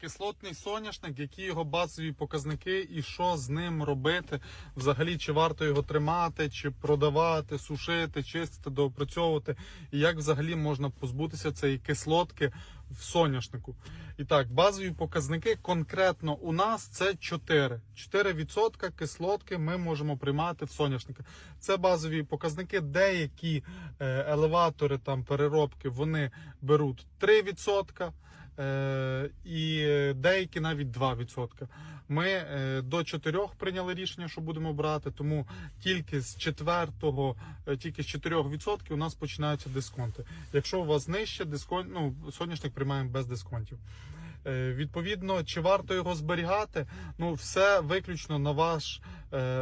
Кислотний соняшник, які його базові показники і що з ним робити? Взагалі, чи варто його тримати, чи продавати, сушити, чистити, доопрацьовувати, і як взагалі можна позбутися цієї кислотки в соняшнику. І так, базові показники конкретно у нас це 4. 4% кислотки ми можемо приймати в соняшника. Це базові показники. Деякі е, елеватори там переробки вони беруть 3%. Е, і деякі навіть 2%. Ми е, до 4 прийняли рішення, що будемо брати, тому тільки з 4, е, тільки з 4% у нас починаються дисконти. Якщо у вас нижче, дисконт, ну, соняшник приймаємо без дисконтів. Відповідно, чи варто його зберігати? Ну, все виключно на ваш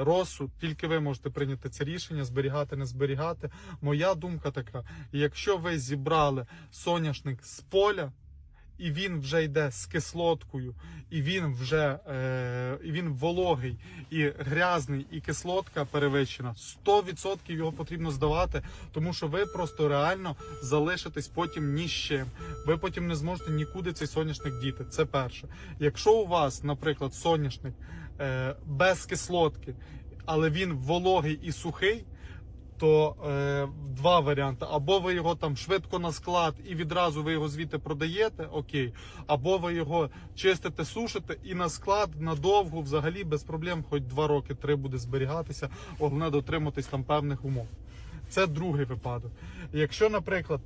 розсуд. Тільки ви можете прийняти це рішення, зберігати, не зберігати. Моя думка така: якщо ви зібрали соняшник з поля, і він вже йде з кислоткою, і він вже е, і він вологий, і грязний, і кислотка перевищена. 100% його потрібно здавати, тому що ви просто реально залишитесь потім ні з чим. Ви потім не зможете нікуди цей соняшник діти. Це перше. Якщо у вас, наприклад, соняшник е, без кислотки, але він вологий і сухий то е, два варіанти: або ви його там швидко на склад і відразу ви його звідти продаєте, окей, або ви його чистите, сушите і на склад надовго, взагалі без проблем, хоч два роки, три буде зберігатися, головне дотриматись там певних умов. Це другий випадок. Якщо, наприклад,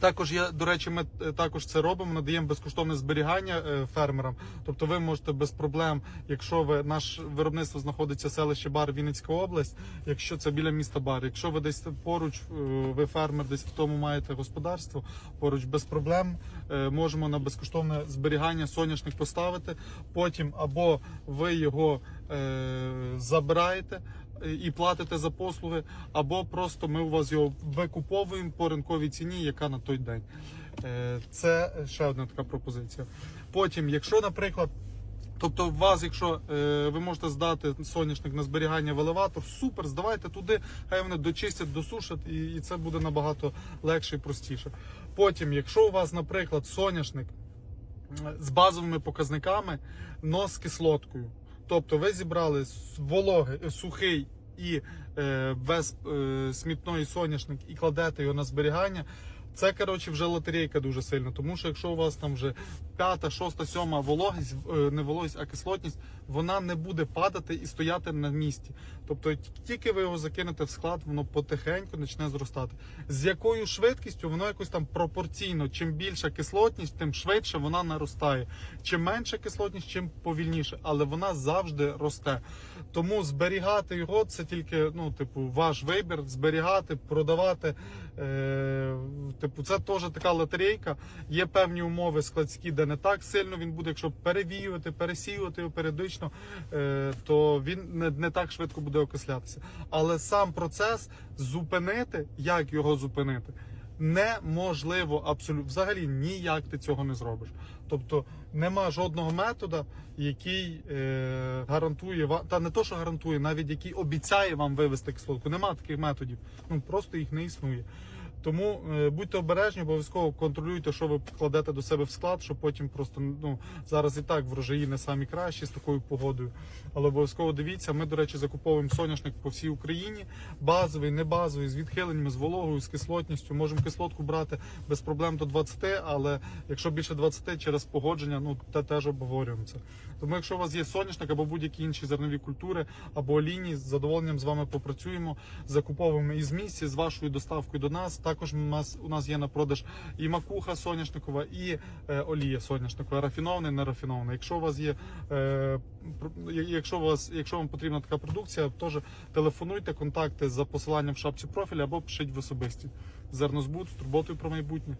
також є, до речі, ми е, також це робимо. Надаємо безкоштовне зберігання е, фермерам. Тобто, ви можете без проблем, якщо ви наш виробництво знаходиться селище Бар Вінницька область, якщо це біля міста Бар, якщо ви десь поруч, е, ви фермер, десь в тому маєте господарство, поруч без проблем можемо на безкоштовне зберігання соняшник поставити. Потім або ви його забираєте і платите за послуги, або просто ми у вас його викуповуємо по ринковій ціні, яка на той день. Е, Це ще одна така пропозиція. Потім, якщо, наприклад, Тобто, у вас, якщо е, ви можете здати соняшник на зберігання в елеватор, супер, здавайте туди, хай вони дочистять, досушать, і, і це буде набагато легше і простіше. Потім, якщо у вас, наприклад, соняшник з базовими показниками, но з кислоткою, тобто ви зібрали вологи, е, сухий і без е, смітної соняшник і кладете його на зберігання. Це коротше вже лотерейка дуже сильно, тому що якщо у вас там вже п'ята, шоста, сьома вологість, е, не вологість, а кислотність, вона не буде падати і стояти на місці. Тобто тільки ви його закинете в склад, воно потихеньку почне зростати. З якою швидкістю воно якось там пропорційно. Чим більша кислотність, тим швидше вона наростає. Чим менша кислотність, чим повільніше, але вона завжди росте. Тому зберігати його це тільки ну, типу, ваш вибір, зберігати, продавати. Е, типу, це теж така лотерейка. Є певні умови складські, де не так сильно він буде. Якщо перевіювати, пересіювати його періодично, е, то він не, не так швидко буде окислятися. Але сам процес зупинити, як його зупинити, неможливо абсолютно взагалі ніяк ти цього не зробиш. Тобто нема жодного методу, який е, гарантує та не то, що гарантує, навіть який обіцяє вам вивести кислотку. Нема таких методів. Ну просто їх не існує. Тому е, будьте обережні, обов'язково контролюйте, що ви кладете до себе в склад, щоб потім просто ну зараз і так врожаї не самі кращі з такою погодою. Але обов'язково дивіться. Ми, до речі, закуповуємо соняшник по всій Україні. Базовий, не базовий, з відхиленнями, з вологою, з кислотністю. Можемо кислотку брати без проблем до 20, але якщо більше 20 через погодження, ну те теж обговорюємо це. Тому, якщо у вас є соняшник або будь-які інші зернові культури або олійні, з задоволенням з вами попрацюємо, закуповуємо із місця з вашою доставкою до нас. Також у нас є на продаж і макуха соняшникова, і е, олія соняшникова, рафінована, і нерафінована. Якщо у вас є, е, якщо у вас, якщо вам потрібна така продукція, теж телефонуйте, контакти за посиланням в шапці профіля або пишіть в особисті. Зернозбут з турботою про майбутнє.